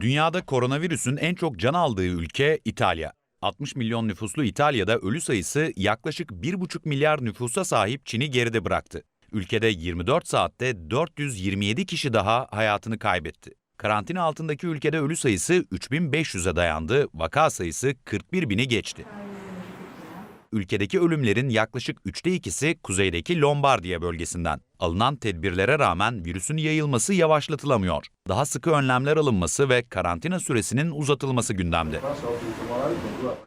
Dünyada koronavirüsün en çok can aldığı ülke İtalya. 60 milyon nüfuslu İtalya'da ölü sayısı yaklaşık 1,5 milyar nüfusa sahip Çin'i geride bıraktı. Ülkede 24 saatte 427 kişi daha hayatını kaybetti. Karantina altındaki ülkede ölü sayısı 3500'e dayandı, vaka sayısı 41 bini geçti. Ülkedeki ölümlerin yaklaşık üçte ikisi kuzeydeki Lombardiya bölgesinden. Alınan tedbirlere rağmen virüsün yayılması yavaşlatılamıyor. Daha sıkı önlemler alınması ve karantina süresinin uzatılması gündemde.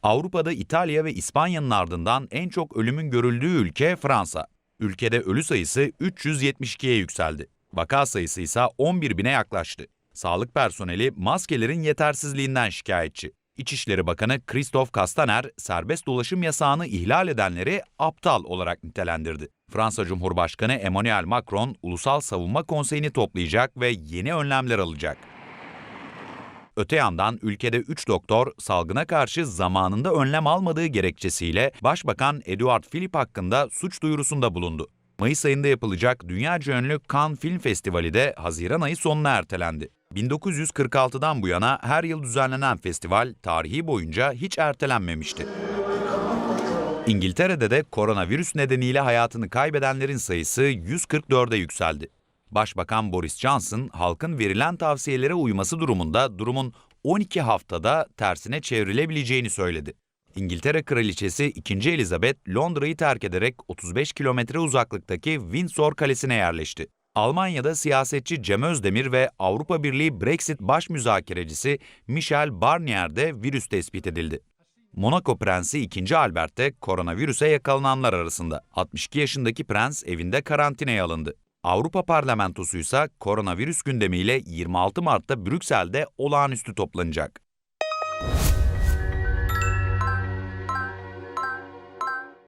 Avrupa'da İtalya ve İspanya'nın ardından en çok ölümün görüldüğü ülke Fransa. Ülkede ölü sayısı 372'ye yükseldi. Vaka sayısı ise 11 bine yaklaştı. Sağlık personeli maskelerin yetersizliğinden şikayetçi. İçişleri Bakanı Christophe Castaner, serbest dolaşım yasağını ihlal edenleri aptal olarak nitelendirdi. Fransa Cumhurbaşkanı Emmanuel Macron, Ulusal Savunma Konseyi'ni toplayacak ve yeni önlemler alacak. Öte yandan ülkede 3 doktor salgına karşı zamanında önlem almadığı gerekçesiyle Başbakan Eduard Philippe hakkında suç duyurusunda bulundu. Mayıs ayında yapılacak dünyaca ünlü Cannes Film Festivali de Haziran ayı sonuna ertelendi. 1946'dan bu yana her yıl düzenlenen festival tarihi boyunca hiç ertelenmemişti. İngiltere'de de koronavirüs nedeniyle hayatını kaybedenlerin sayısı 144'e yükseldi. Başbakan Boris Johnson, halkın verilen tavsiyelere uyması durumunda durumun 12 haftada tersine çevrilebileceğini söyledi. İngiltere Kraliçesi 2. Elizabeth, Londra'yı terk ederek 35 kilometre uzaklıktaki Windsor Kalesi'ne yerleşti. Almanya'da siyasetçi Cem Özdemir ve Avrupa Birliği Brexit baş müzakerecisi Michel Barnier'de virüs tespit edildi. Monaco Prensi 2. Albert de koronavirüse yakalananlar arasında. 62 yaşındaki prens evinde karantinaya alındı. Avrupa Parlamentosu ise koronavirüs gündemiyle 26 Mart'ta Brüksel'de olağanüstü toplanacak.